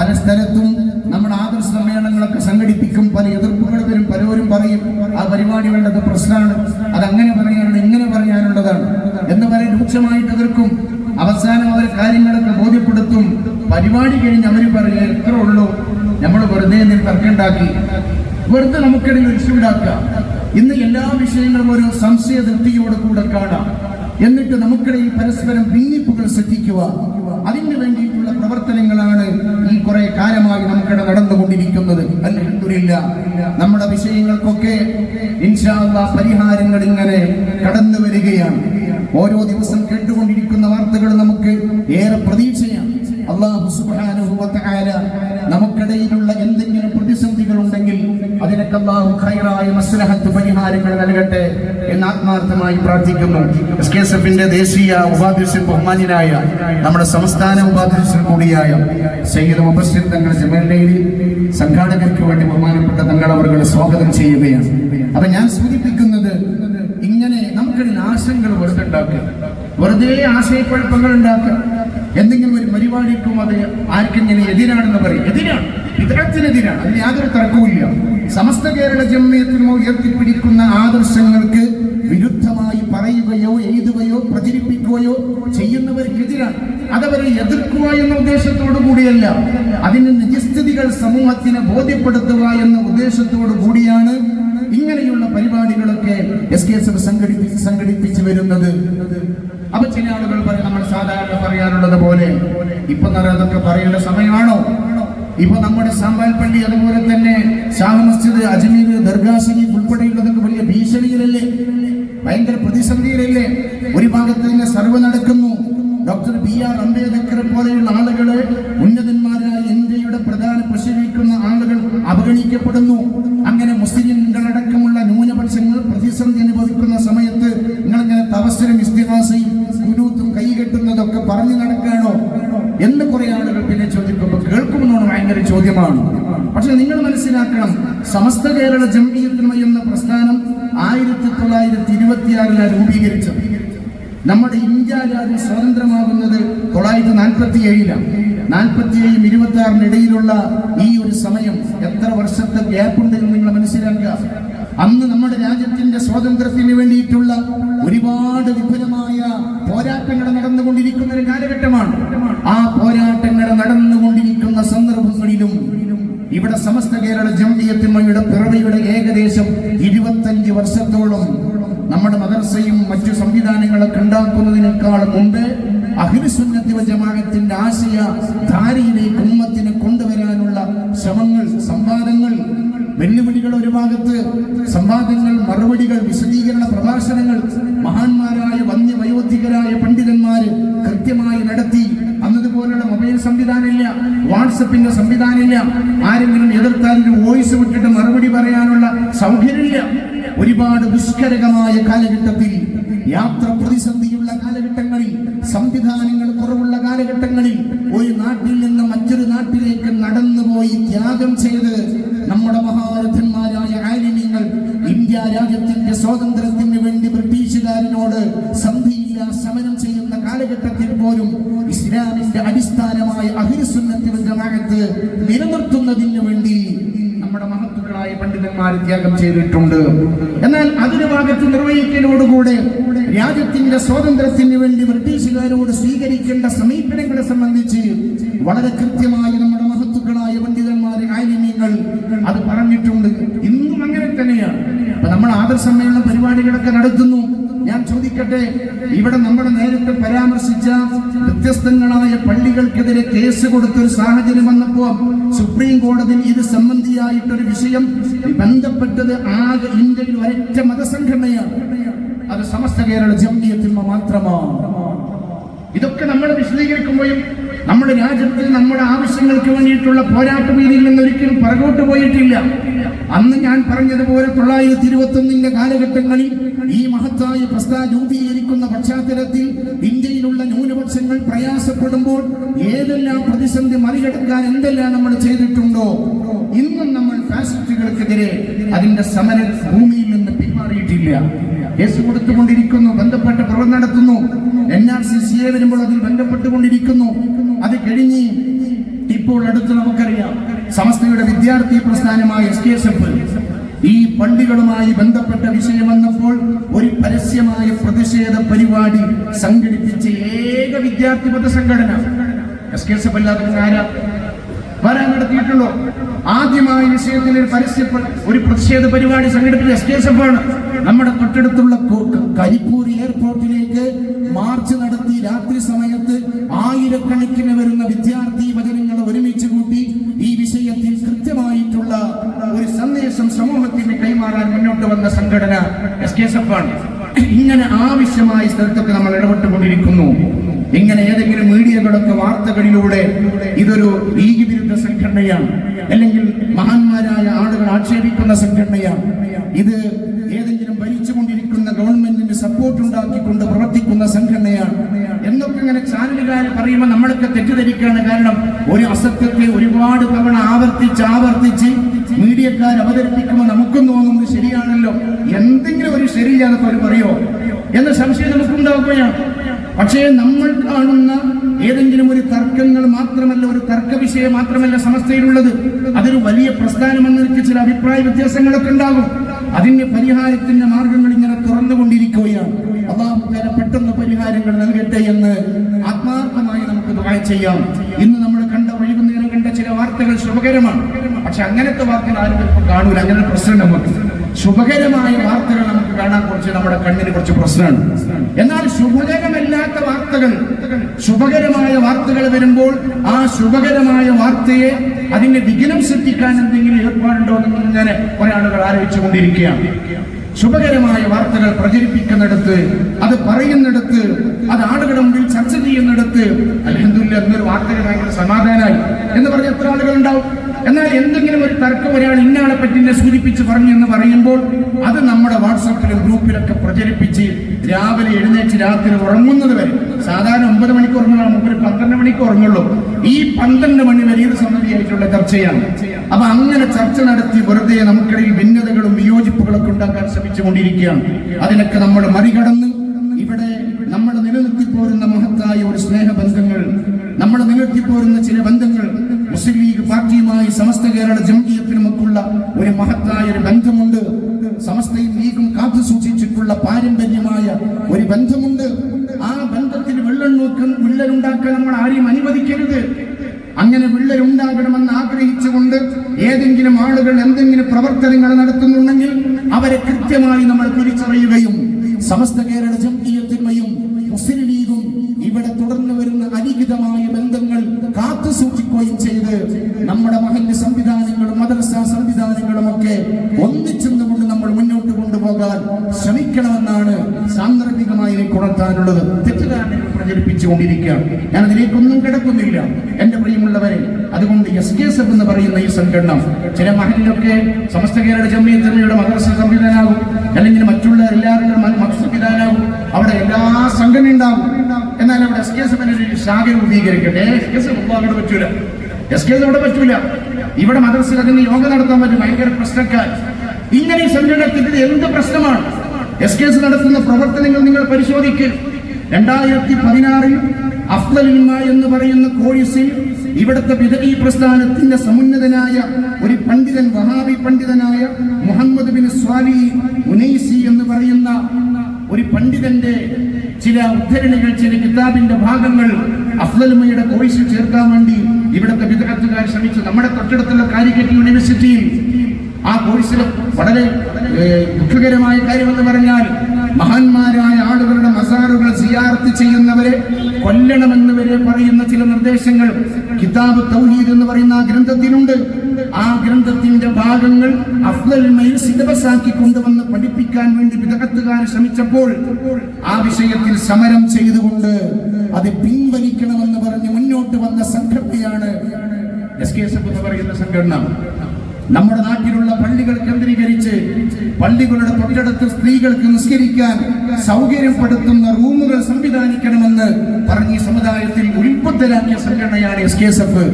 പല സ്ഥലത്തും നമ്മുടെ ആദർശ സമ്മേളനങ്ങളൊക്കെ സംഘടിപ്പിക്കും പല എതിർപ്പുകൾ വരും പലരും പറയും ആ പരിപാടി വേണ്ടത് പ്രശ്നമാണ് അത് അങ്ങനെ പറയാനുള്ള ഇങ്ങനെ പറയാനുള്ളതാണ് എന്ന് പല രൂക്ഷമായിട്ട് എതിർക്കും. അവസാനം അവർ കാര്യങ്ങളൊക്കെ ബോധ്യപ്പെടുത്തും. പരിപാടി കഴിഞ്ഞ് അവർ പറയുക എത്ര ഉള്ളൂ നമ്മൾ വെറുതെ തർക്കമുണ്ടാക്കി? വെറുതെ നമുക്കിടയിൽ ഒരു ഇന്ന് എല്ലാ വിഷയങ്ങളും ഒരു സംശയ തൃപ്തിയോടെ കൂടെ കാണാം. എന്നിട്ട് നമുക്കിടയിൽ പരസ്പരം ഭിന്നിപ്പുകൾ സൃഷ്ടിക്കുക. അതിന് വേണ്ടിയിട്ടുള്ള പ്രവർത്തനങ്ങളാണ് കുറെ കാലമായി നമുക്കിടെ നടന്നുകൊണ്ടിരിക്കുന്നത്. അല്ല നമ്മുടെ വിഷയങ്ങൾക്കൊക്കെ ഇൻഷാ അല്ലാഹ് പരിഹാരങ്ങൾ ഇങ്ങനെ കടന്നു വരികയാണ്. ഓരോ ദിവസം കേട്ടുകൊണ്ടിരിക്കുന്ന വാർത്തകൾ നമുക്ക് ഏറെ പ്രതീക്ഷയാണ്. അള്ളാഹു സുബ്ഹാനഹു വ അള്ളാഹു ഖൈറായ മസ്ലഹത്ത് പരിഹാരങ്ങൾ നൽകട്ടെ എന്ന് ആത്മാർത്ഥമായി പ്രാർത്ഥിക്കുന്നു. എസ് കെ എസ് എഫിന്റെ ദേശീയ ഉപാധ്യക്ഷൻ ബഹുമാനിയനായ നമ്മുടെ സംസ്ഥാന ഉപാധ്യക്ഷൻ കൂടിയായ സയ്യിദ് മുബസ്സിർ തങ്ങൾ ജമലിനെയിൽ സംഘാടകർക്ക് വേണ്ടി ബഹുമാനപ്പെട്ട തങ്ങൾ അവരുടെ സ്വാഗതം ചെയ്യുകയാണ്. അപ്പൊ ഞാൻ സൂചിപ്പിക്കുന്നത് ഇങ്ങനെ നമുക്കൊരു ആശങ്കകൾ വെറുതെ ഉണ്ടാക്കുക. വെറുതെ ആശയക്കുഴപ്പങ്ങൾ ഉണ്ടാക്കുക. എന്തെങ്കിലും ഒരു പരിപാടിക്കും അത് ആർക്കെങ്കിലും എതിരാണെന്ന് പറയും. എതിരാണ്. ഇത്തരത്തിനെതിരാണ് അതിന് യാതൊരു തർക്കവുമില്ല. സമസ്ത കേരള ജമ്മിയത്തിനോ ഉയർത്തിപ്പിടിക്കുന്ന ആദർശങ്ങൾക്ക് വിരുദ്ധമായി പറയുകയോ എഴുതുകയോ പ്രചരിപ്പിക്കുകയോ ചെയ്യുന്നവർക്കെതിരാണ്. അതവരെ എതിർക്കുക എന്ന ഉദ്ദേശത്തോടു കൂടിയല്ല അതിന് നിജസ്ഥിതികൾ സമൂഹത്തിന് ബോധ്യപ്പെടുത്തുക എന്ന ഉദ്ദേശത്തോടു കൂടിയാണ് ഇങ്ങനെയുള്ള പരിപാടികളൊക്കെ എസ് കെ എസ് എഫ് സംഘടിപ്പിച്ച് സംഘടിപ്പിച്ചു വരുന്നത്. അപ്പൊ ചില ആളുകൾ നമ്മൾ സാധാരണ പറയാറുള്ളത് പോലെ ഇപ്പൊ അതൊക്കെ പറയേണ്ട സമയമാണോ? ഇപ്പൊ നമ്മുടെ സാമ്പാൽ പള്ളി അതുപോലെ തന്നെ ഷാഹ് മസ്ജിദ് അജ്മീർ ദർഗാ ഉൾപ്പെടെയുള്ളതൊക്കെ വലിയ ഭീഷണിയിലല്ലേ? ഭയങ്കര പ്രതിസന്ധിയിലല്ലേ? ഒരു ഭാഗത്ത് തന്നെ സർവ നടക്കുന്നു. ഡോക്ടർ ബി ആർ അംബേദ്കർ പോലെയുള്ള ആളുകൾ ഉന്നതന്മാരായ ഇന്ത്യയുടെ പ്രധാന പ്രശീലിക്കുന്ന ആളുകൾ അവഗണിക്കപ്പെടുന്നു അങ്ങനെ മുസ്ലിങ്ങളടക്കമുള്ള ന്യൂനപക്ഷങ്ങൾ പ്രതിസന്ധി അനുഭവിക്കുന്ന സമയത്ത് നിങ്ങളിങ്ങനെ തവസരം ഇസ്തിഹാസയും കുനൂത്തും കൈകെട്ടുന്നതൊക്കെ പറഞ്ഞു നടക്കാണോ എന്ന് കുറെ ആളുകൾ പിന്നെ ചോദിക്കുമ്പോൾ കേൾക്കുമെന്നാണ് ഭയങ്കര ചോദ്യമാണ്. പക്ഷെ നിങ്ങൾ മനസ്സിലാക്കണം സമസ്ത കേരള ജംഇയ്യത്തുൽ എന്ന പ്രസ്ഥാനം ആയിരത്തി തൊള്ളായിരത്തി ഇരുപത്തിയാറിലാണ് രൂപീകരിച്ചത്. നമ്മുടെ ഇന്ത്യ രാജ്യം സ്വതന്ത്രമാകുന്നത് തൊള്ളായിരത്തി നാൽപ്പത്തി ഏഴിലാണ് നാൽപ്പത്തി ഏഴും ഇരുപത്തി ആറിന് ഇടയിലുള്ള ഈ ഒരു സമയം എത്ര വർഷത്തെ ഗ്യാപ്പ് ഉണ്ടെന്ന് നിങ്ങൾ മനസ്സിലാക്കുക. അന്ന് നമ്മുടെ രാജ്യത്തിന്റെ സ്വാതന്ത്ര്യത്തിന് വേണ്ടിയിട്ടുള്ള ഒരുപാട് വിപുലമായ പോരാട്ടങ്ങൾ നടന്നുകൊണ്ടിരിക്കുന്ന ഒരു കാലഘട്ടമാണ് ആ പോരാട്ടങ്ങൾ നടന്നുകൊണ്ടിരിക്കുന്ന സന്ദർഭങ്ങളിലും ഇവിടെ സമസ്ത കേരള ജംഇയ്യത്തുമ്മയുടെ പിറവിയുടെ ഏകദേശം ഇരുപത്തഞ്ച് വർഷത്തോളം നമ്മുടെ മദർസയും മറ്റു സംവിധാനങ്ങളൊക്കെ മുമ്പേ അഹിർസുന്നത്തി ജമാഅത്തിന്റെ ആശയ ധാരയിലേക്ക് ഉമ്മത്തിനെ കൊണ്ടുവരാനുള്ള ശ്രമങ്ങൾ സംവാദങ്ങൾ വെല്ലുവിളികൾ ഒരു ഭാഗത്ത് സംവാദങ്ങൾ മറുപടികൾ വിശദീകരണ പ്രഭാഷണങ്ങൾ മഹാന്മാരായ വന്യവയോധികരായ പണ്ഡിതന്മാര് കൃത്യമായി നടത്തി. അന്നതുപോലുള്ള മൊബൈൽ സംവിധാനമില്ല വാട്സപ്പിന്റെ സംവിധാനമില്ല ആരെങ്കിലും എതിർത്താൽ ഒരു വോയിസ് വിട്ടിട്ട് മറുപടി പറയാനുള്ള സൗകര്യമില്ല. ഒരുപാട് ദുഷ്കരകമായ കാലഘട്ടത്തിൽ യാത്ര പ്രതിസന്ധിയുള്ള കാലഘട്ടങ്ങളിൽ സംവിധാനങ്ങൾ കുറവുള്ള കാലഘട്ടങ്ങളിൽ ഒരു നാട്ടിൽ നിന്ന് മറ്റൊരു നാട്ടിലേക്ക് നടന്നുപോയി ത്യാഗം ചെയ്ത് നമ്മുടെ മഹാരഥന്മാരായ ആലിന്യങ്ങൾ ഇന്ത്യ രാജ്യത്തിന്റെ സ്വാതന്ത്ര്യത്തിന് വേണ്ടി ബ്രിട്ടീഷുകാരനോട് സന്ധിയില്ല സമരം ചെയ്യുന്ന കാലഘട്ടത്തിൽ പോലും ഇസ്ലാമിന്റെ അടിസ്ഥാനമായ അഹിർസുന്നത്തിന്റെ നിലനിർത്തുന്നതിന് വേണ്ടി നമ്മുടെ മഹത്തുക്കളായ പണ്ഡിതന്മാർ ത്യാഗം ചെയ്തിട്ടുണ്ട്. എന്നാൽ അതിന് ഭാഗത്ത് നിർവഹിക്കലോടുകൂടെ രാജ്യത്തിന്റെ സ്വാതന്ത്ര്യത്തിന് വേണ്ടി ബ്രിട്ടീഷുകാരോട് സ്വീകരിക്കേണ്ട സമീപനങ്ങളെ സംബന്ധിച്ച് വളരെ കൃത്യമായി നമ്മുടെ മഹത്തുക്കളായ പണ്ഡിതന്മാർ കാര്യങ്ങൾ അത് പറഞ്ഞിട്ടുണ്ട്. ഇന്നും അങ്ങനെ തന്നെയാണ്. നമ്മൾ ആദർശമ്മയുള്ള പരിപാടികളൊക്കെ നടത്തുന്നു. ഞാൻ ചോദിക്കട്ടെ ഇവിടെ നമ്മൾ നേരത്തെ പരാമർശിച്ച വ്യത്യസ്തങ്ങളായ പള്ളികൾക്കെതിരെ കേസ് കൊടുത്തൊരു സാഹചര്യം വന്നപ്പോ സുപ്രീം കോടതിയിൽ ഇത് സംബന്ധിയായിട്ടൊരു വിഷയം ബന്ധപ്പെട്ടത് ആകെ ഇന്ത്യയിൽ ഒരൊറ്റ മതസംഘടനയാണ്. അത് സമസ്ത കേരള ജംഇയ്യത്തുമ്മ മാത്രമാണ്. ഇതൊക്കെ നമ്മൾ വിശദീകരിക്കുമ്പോഴും നമ്മുടെ രാജ്യത്തിൽ നമ്മുടെ ആവശ്യങ്ങൾക്ക് വേണ്ടിയിട്ടുള്ള പോരാട്ട വീതിയിൽ നിന്ന് ഒരിക്കലും പുറകോട്ട് പോയിട്ടില്ല. അന്ന് ഞാൻ പറഞ്ഞതുപോലെ തൊള്ളായിരത്തി ഇരുപത്തി ഒന്നിന്റെ കാലഘട്ടങ്ങളിൽ ഈ മഹത്തായ പ്രസ്ഥാന രൂപീകരിക്കുന്ന പശ്ചാത്തലത്തിൽ ഇന്ത്യയിലുള്ള ന്യൂനപക്ഷങ്ങൾ പ്രയാസപ്പെടുമ്പോൾ ഏതെല്ലാം പ്രതിസന്ധി മറികടക്കാൻ എന്തെല്ലാം നമ്മൾ ചെയ്തിട്ടുണ്ടോ ഇന്നും നമ്മൾ ഫാസിസ്റ്റുകൾക്കെതിരെ അതിന്റെ സമര ഭൂമിയിൽ നിന്ന് പിന്മാറിയിട്ടില്ല. കേസ് കൊടുത്തുകൊണ്ടിരിക്കുന്നു ബന്ധപ്പെട്ട് പ്രവർത്തനം നടത്തുന്നു. N R C C A വരുമ്പോൾ അതിൽ ബന്ധപ്പെട്ടുകൊണ്ടിരിക്കുന്നു. അത് കഴിഞ്ഞ് ഇപ്പോൾ അടുത്ത് നമുക്കറിയാം സമസ്തയുടെ വിദ്യാർത്ഥി പ്രസ്ഥാനമായ എസ് കെ എസ് എഫ് ഈ പള്ളികളുമായി ബന്ധപ്പെട്ട വിഷയം വന്നപ്പോൾ ഒരു പരസ്യമായ പ്രതിഷേധ പരിപാടി സംഘടിപ്പിച്ച ഏക വിദ്യാർത്ഥി സംഘടന എസ് കെ എസ് എഫ് അല്ലാതെ ആരാ? വരാൻ നടത്തിയിട്ടുള്ളൂ. ആദ്യമായ വിഷയത്തിൽ ഒരു പരസ്യ ഒരു പ്രതിഷേധ പരിപാടി സംഘടിപ്പിച്ച എസ് എസ് എഫ് ആണ് നമ്മുടെ തൊട്ടടുത്തുള്ള കരിപ്പൂർ എയർപോർട്ടിലേക്ക് മാർച്ച് നടത്തി രാത്രി സമയത്ത് ആയിരക്കണക്കിന് വരുന്ന വിദ്യാർത്ഥി വചനങ്ങളെ ഒരുമിച്ച് കൂട്ടി ഈ വിഷയത്തിൽ കൃത്യമായിട്ടുള്ള ഒരു സന്ദേശം സമൂഹത്തിന് കൈമാറാൻ മുന്നോട്ട് വന്ന സംഘടന എസ് കെ എസ് എഫ് ആണ്. ഇങ്ങനെ ആവശ്യമായ സ്ഥലത്തൊക്കെ നമ്മൾ ഇടപെട്ടുകൊണ്ടിരിക്കുന്നു. ഇങ്ങനെ ഏതെങ്കിലും മീഡിയകളൊക്കെ വാർത്തകളിലൂടെ ഇതൊരു ലീഗ് വിരുദ്ധ സംഘടനയാണ്. അല്ലെങ്കിൽ മഹാന്മാരായ ആളുകൾ ആക്ഷേപിക്കുന്ന സംഘടനയാണ്. ഇത് ഏതെങ്കിലും ഭരിച്ചുകൊണ്ടിരിക്കുന്ന ഗവൺമെന്റിന് സപ്പോർട്ട് ഉണ്ടാക്കിക്കൊണ്ട് പ്രവർത്തിക്കുന്ന സംഘടനയാണ്. എന്നൊക്കെ ഇങ്ങനെ ചാനലുകാർ പറയുമ്പോൾ നമ്മളൊക്കെ തെറ്റിദ്ധരിക്കുകയാണ്. കാരണം ഒരു അസത്യത്തെ ഒരുപാട് തവണ ആവർത്തിച്ച് ആവർത്തിച്ച് മീഡിയക്കാർ അവതരിപ്പിക്കുമ്പോൾ നമുക്കും തോന്നുന്നത് ശരിയാണല്ലോ. എന്തെങ്കിലും ഒരു ശരിയാണെന്ന് അവർ പറയോ? എന്ന സംശയം നമുക്കുണ്ടാവുകയാണ്. പക്ഷേ നമ്മൾ കാണുന്ന ഏതെങ്കിലും ഒരു തർക്കങ്ങൾ മാത്രമല്ല ഒരു തർക്ക വിഷയം മാത്രമല്ല സമസ്തയിലുള്ളത്. അതൊരു വലിയ പ്രസ്ഥാനമെന്നൊക്കെ ചില അഭിപ്രായ വ്യത്യാസങ്ങളൊക്കെ ഉണ്ടാകും. അതിന്റെ പരിഹാരത്തിന്റെ മാർഗങ്ങൾ ഇങ്ങനെ തുറന്നുകൊണ്ടിരിക്കുകയാണ്. തആല പെട്ടെന്ന് പരിഹാരങ്ങൾ നൽകട്ടെ എന്ന് ആത്മാർത്ഥമായി നമുക്ക് ദുആ ചെയ്യാം. ഇന്ന് നമ്മൾ കണ്ട വൈകുന്നേരം കണ്ട ചില വാർത്തകൾ ശുഭകരമാണ്. പക്ഷെ അങ്ങനത്തെ വാർത്തകൾ ആരും ഇപ്പം കാണൂല. അങ്ങനെ പ്രശ്നം നമുക്ക് ശുഭകരമായ വാർത്തകൾ നമുക്ക് കാണാൻ കുറച്ച് നമ്മുടെ കണ്ണിന് കുറച്ച് പ്രശ്നമാണ് എന്നാൽ ശുഭകരമല്ലാത്ത വാർത്തകൾ ശുഭകരമായ വാർത്തകൾ വരുമ്പോൾ ആ ശുഭകരമായ വാർത്തയെ അതിന്റെ വിഘ്നം സൃഷ്ടിക്കാൻ എന്തെങ്കിലും ഏർപ്പാടുണ്ടോ എന്ന് ഇങ്ങനെ കുറെ ആളുകൾ ആലോചിച്ചുകൊണ്ടിരിക്കുകയാണ്. ശുഭകരമായ വാർത്തകൾ പ്രചരിപ്പിക്കുന്നിടത്ത് അത് പറയുന്നിടത്ത് അത് ആളുകളുടെ മുമ്പിൽ ചർച്ച ചെയ്യുന്നിടത്ത് അലഹദില്ല എന്നൊരു വാർത്തകൾ ഭയങ്കര സമാധാനമായി എന്ന് പറഞ്ഞ എത്ര ആളുകൾ ഉണ്ടാവും എന്നാൽ എന്തെങ്കിലും ഒരു തർക്കം ഒരാൾ ഇന്നയാളെ പറ്റി എന്നെ സൂചിപ്പിച്ച് പറഞ്ഞു എന്ന് പറയുമ്പോൾ അത് നമ്മുടെ വാട്സപ്പിലും ഗ്രൂപ്പിലൊക്കെ പ്രചരിപ്പിച്ച് രാവിലെ എഴുന്നേറ്റ് രാത്രി ഉറങ്ങുന്നത് വരെ. സാധാരണ ഒമ്പത് മണിക്ക് ഉറങ്ങുന്ന മുമ്പ് പന്ത്രണ്ട് മണിക്ക് ഉറങ്ങുള്ളൂ. ഈ പന്ത്രണ്ട് മണി വരെ ഇത് സംബന്ധിയായിട്ടുള്ള ചർച്ചയാണ്. അപ്പൊ അങ്ങനെ ചർച്ച നടത്തി വെറുതെ നമുക്കിടയിൽ ഭിന്നതകളും വിയോജിപ്പുകളൊക്കെ ഉണ്ടാക്കാൻ ശ്രമിച്ചുകൊണ്ടിരിക്കുകയാണ്. അതിനൊക്കെ നമ്മൾ മറികടന്ന് ഇവിടെ നമ്മൾ നിലനിർത്തിപ്പോരുന്ന മഹത്തായ ഒരു സ്നേഹബന്ധങ്ങൾ നമ്മൾ നിലനിർത്തിപ്പോരുന്ന ചില ബന്ധങ്ങൾ മുസ്ലിം ലീഗ് പാർട്ടിയുമായി സമസ്ത കേരള ജംഗീയത്തിനുമൊക്കെയുള്ള ഒരു മഹത്തായ ഒരു ബന്ധമുണ്ട്. സമസ്തയും ലീഗും കാത്തു സൂക്ഷിച്ചിട്ടുള്ള പാരമ്പര്യമായ ഒരു ബന്ധമുണ്ട്. ആ ബന്ധത്തിൽ വിള്ളൽ നോക്കാൻ വിള്ളലുണ്ടാക്കാൻ നമ്മൾ ആരെയും അനുവദിക്കരുത്. അങ്ങനെ വിള്ളലുണ്ടാകണമെന്ന് ആഗ്രഹിച്ചുകൊണ്ട് ഏതെങ്കിലും ആളുകൾ എന്തെങ്കിലും പ്രവർത്തനങ്ങൾ നടത്തുന്നുണ്ടെങ്കിൽ അവരെ കൃത്യമായി നമ്മൾ തിരിച്ചറിയുകയും സമസ്ത കേരള ജംഗീയത്തിന്മയും മുസ്ലിം ലീഗും ഇവിടെ തുടർന്ന് വരുന്ന അലിഖിതമായ ബന്ധങ്ങൾ കാത്തു സൂക്ഷിക്കുകയും ചെയ്ത് നമ്മുടെ മഹല്ല് സംവിധാനങ്ങളും മദ്രസ സംവിധാനങ്ങളും ഒക്കെ ഒന്നിച്ചെന്നുകൊണ്ട് നമ്മൾ മുന്നോട്ട് കൊണ്ടുപോകാൻ ശ്രമിക്കണമെന്നാണ് സാന്ദർഭികമായി കുറത്താനുള്ളത് തെറ്റിദ്ധാരണകൾ പ്രചരിപ്പിച്ചുകൊണ്ടിരിക്കുകയാണ്. ഞാൻ അതിലേക്കൊന്നും കിടക്കുന്നില്ല. എന്റെ പ്രിയമുള്ളവരെ അതുകൊണ്ട് എസ് കെ എസ് എഫ് എന്ന് പറയുന്ന ഈ സംഘടന ചില മഹലിലൊക്കെ സമസ്ത കേരള ജമ്മിയത്തമ്മയുടെ മദ്രസ സംവിധാനാകും അല്ലെങ്കിൽ മറ്റുള്ള എല്ലാവരുടെ സംവിധാനാകും അവിടെ എല്ലാ സംഘടന ഉണ്ടാകും. എന്നാൽ അവിടെ എസ് കെ എസ് എഫിന് ഒരു ശാഖ രൂപീകരിക്കട്ടെ? എസ് കെ എസ് അവിടെ പറ്റൂല. എസ് കെ എസ് ഇവിടെ പറ്റൂല. ഇവിടെ മദ്രസയിൽ അതിന് യോഗ നടത്താൻ പറ്റും. ഭയങ്കര പ്രശ്നക്കാർ. ഇങ്ങനെ സംഘടനത്തിന്റെ എന്ത് പ്രശ്നമാണ്? എസ് കെ എസ് നടത്തുന്ന പ്രവർത്തനങ്ങൾ നിങ്ങൾ പരിശോധിക്കുക രണ്ടായിരത്തി പതിനാറിൽ അഫ്ലിമ എന്ന് പറയുന്ന കോഴ്സിൽ ഇവിടുത്തെ വിദഗി പ്രസ്ഥാനത്തിന്റെ സമുന്നതനായ ഒരു പണ്ഡിതൻ വഹാബി പണ്ഡിതനായ മുഹമ്മദ് ബിൻ സ്വാലി ഉനൈസി എന്ന് പറയുന്ന ഒരു പണ്ഡിതന്റെ ചില ഉദ്ധരണികൾ ചില കിതാബിന്റെ ഭാഗങ്ങൾ അഫ്ലലുമയുടെ കോഴ്സിൽ ചേർക്കാൻ വേണ്ടി ഇവിടുത്തെ വിദഗ്ധക്കാർ ശ്രമിച്ചു. നമ്മുടെ തൊട്ടടുത്തുള്ള കാലിക്കറ്റ് യൂണിവേഴ്സിറ്റിയിൽ ആ കോഴ്സിൽ വളരെ ദുഃഖകരമായ കാര്യമെന്ന് പറഞ്ഞാൽ മഹാന്മാരായ ആളുകളുടെ മസാറുകൾ സിയാർത്ത് ചെയ്യുന്നവരെ കൊല്ലണമെന്ന് വരെ പറയുന്ന ചില നിർദ്ദേശങ്ങൾ കിതാബ് തൗഹീദ് എന്ന് പറയുന്ന ആ ഗ്രന്ഥത്തിനുണ്ട് ആ ഗ്രന്ഥത്തിന്റെ ഭാഗങ്ങൾ അഫ്ലൽമയിൽ സിലബസ് ആക്കി കൊണ്ടുവന്ന് പഠിപ്പിക്കാൻ വേണ്ടി വിദഗ്ധക്കാർ ശ്രമിച്ചപ്പോൾ ആ വിഷയത്തിൽ സമരം ചെയ്തുകൊണ്ട് അത് പിൻവലിക്കണമെന്ന് പറഞ്ഞ് മുന്നോട്ട് വന്ന സംഘടനയാണ് എസ് കെ എസ് എഫ് എന്ന് പറയുന്ന സംഘടന. നമ്മുടെ നാട്ടിലുള്ള പള്ളികൾ കേന്ദ്രീകരിച്ച് പള്ളികളുടെ തൊട്ടടുത്ത് സ്ത്രീകൾക്ക് നിസ്കരിക്കാൻ സൗകര്യപ്പെടുത്തുന്ന റൂമുകൾ സംവിധാനിക്കണമെന്ന് പറഞ്ഞ് സമുദായത്തിൽ ഉൽപ്പത്തരാക്കിയ സംഘടനയാണ് എസ് കെ എസ് എഫ്.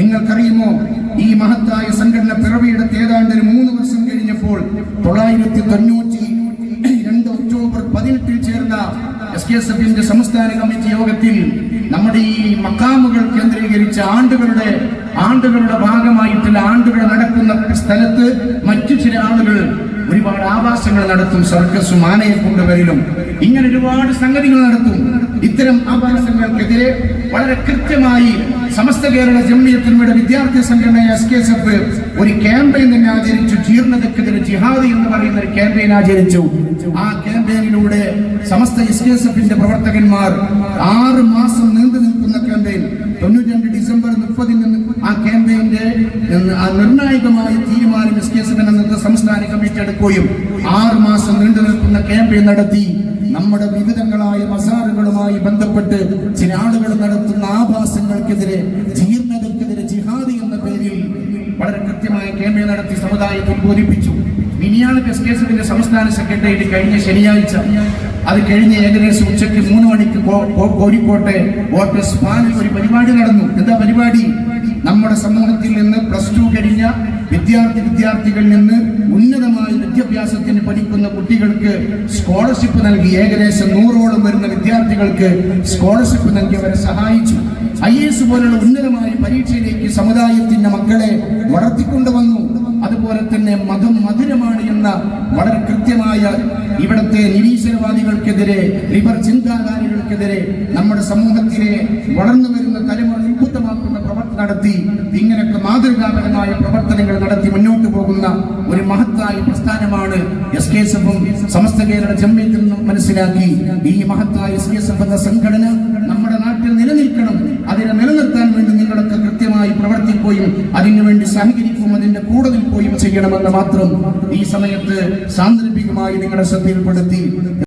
നിങ്ങൾക്കറിയുമോ? ഈ മഹത്തായ സംഘടന പിറവിയെടുത്ത് ഏതാണ്ട് ഒരു മൂന്ന് വർഷം കഴിഞ്ഞപ്പോൾ തൊള്ളായിരത്തി തൊണ്ണൂറ്റി രണ്ട് ഒക്ടോബർ പതിനെട്ടിൽ ചേർന്ന എസ് കെ എസ് എഫിന്റെ സംസ്ഥാന കമ്മിറ്റി യോഗത്തിൽ നമ്മുടെ ഈ മക്കാമുകൾ കേന്ദ്രീകരിച്ച ആണ്ടുകളുടെ ആണ്ടുകളുടെ ഭാഗമായിട്ടുള്ള ആണ്ടുകൾ നടക്കുന്ന സ്ഥലത്ത് മറ്റു ചില ആളുകൾ ഒരുപാട് ആവാസങ്ങൾ നടത്തും സർക്കസും ആനയെ കൊണ്ടുവരലും. ഇങ്ങനെ ഒരുപാട് സംഗതികൾ നടത്തും. ഇത്തരം ആഭാസങ്ങൾക്കെതിരെ വളരെ കൃത്യമായി സമസ്ത കേരള ജമ്മിയത്തിന്മയുടെ വിദ്യാർത്ഥി സംഘടന എസ് കെ എസ് എഫ് ഒരു ക്യാമ്പയിൻ തന്നെ ആചരിച്ചു. ജീർണതക്കെതിരെ ജിഹാദ് എന്ന് പറയുന്ന ഒരു ക്യാമ്പയിൻ ആചരിച്ചു. ആ ക്യാമ്പയിനിലൂടെ സമസ്ത എസ് കെ എസ് എഫിന്റെ പ്രവർത്തകന്മാർ ആറ് മാസം നീണ്ടു നിൽക്കുന്ന ക്യാമ്പയിൻ തൊണ്ണൂറ്റി ഡിസംബർ മുപ്പതിന് ആ ക്യാമ്പയിന്റെ നിർണായകമായ തീരുമാനം എസ് കെ എസ് എഫ് എന്ന സംസ്ഥാന കമ്മിറ്റി എടുക്കുകയും ആറ് മാസം നീണ്ടു നിൽക്കുന്ന ക്യാമ്പയിൻ നടത്തി. നമ്മുടെ വിവിധങ്ങളായ മസാറുകളുമായി ബന്ധപ്പെട്ട് ചില ആളുകൾ നടത്തുന്ന ആഭാസങ്ങൾക്കെതിരെ ജീർണതക്കെതിരെ ജിഹാദി എന്ന പേരിൽ വളരെ കൃത്യമായ ക്യാമ്പയിൻ നടത്തി സമുദായത്തിൽ ബോധിപ്പിച്ചു. മിനിയാണ് എസ് സംസ്ഥാന സെക്രട്ടേറിയറ്റ് കഴിഞ്ഞ ശനിയാഴ്ച അത് കഴിഞ്ഞ് ഏകദേശം ഉച്ചയ്ക്ക് മൂന്ന് മണിക്ക് കോഴിക്കോട്ടെ വോട്ടേഴ്സ് സ്പാനിൽ ഒരു പരിപാടി നടന്നു. എന്താ പരിപാടി? നമ്മുടെ സമൂഹത്തിൽ നിന്ന് പ്ലസ് ടു കഴിഞ്ഞ വിദ്യാർത്ഥി വിദ്യാർത്ഥികളിൽ നിന്ന് ഉന്നതമായ വിദ്യാഭ്യാസത്തിന് പഠിക്കുന്ന കുട്ടികൾക്ക് സ്കോളർഷിപ്പ് നൽകി ഏകദേശം നൂറോളം വരുന്ന വിദ്യാർത്ഥികൾക്ക് സ്കോളർഷിപ്പ് നൽകി അവരെ സഹായിച്ചു. ഐ എസ് പോലുള്ള ഉന്നതമായ പരീക്ഷയിലേക്ക് സമുദായത്തിന്റെ മക്കളെ വളർത്തിക്കൊണ്ടുവന്നു. അതുപോലെ തന്നെ മതം മധുരമാണ് എന്ന വളരെ കൃത്യമായ ഇവിടുത്തെ നിരീശ്വരവാദികൾക്കെതിരെ ലിബർ ചിന്താധാരികൾക്കെതിരെ നമ്മുടെ സമൂഹത്തിലെ വളർന്നു വരുന്ന തലമുറ ഉത്ഭുതമാക്കുന്ന പ്രവർത്തനം നടത്തി ഇങ്ങനെയൊക്കെ മാതൃകാപരമായ പ്രവർത്തനങ്ങൾ നടത്തി മുന്നോട്ട് പോകുന്ന ഒരു മഹത്തായ പ്രസ്ഥാനമാണ് എസ് കെ എസ് എഫും സമസ്ത കേരള ജമ്മ്യത്തിൽ നിന്നും മനസ്സിലാക്കി. ഈ മഹത്തായ എസ് കെ എസ് എഫ് എന്ന സംഘടന നമ്മുടെ നാട്ടിൽ നിലനിൽക്കണം അതിനെ നിലനിർത്താൻ വേണ്ടി കൃത്യമായി പ്രവർത്തിക്കുകയും അതിനുവേണ്ടി സഹകരിക്കുകയും അതിന്റെ കൂടെ നിൽക്കുകയും ചെയ്യണമെന്ന് മാത്രം ഈ സമയത്ത് സാന്ദർഭികമായി നിങ്ങളുടെ ശ്രദ്ധയിൽപ്പെടുത്തി.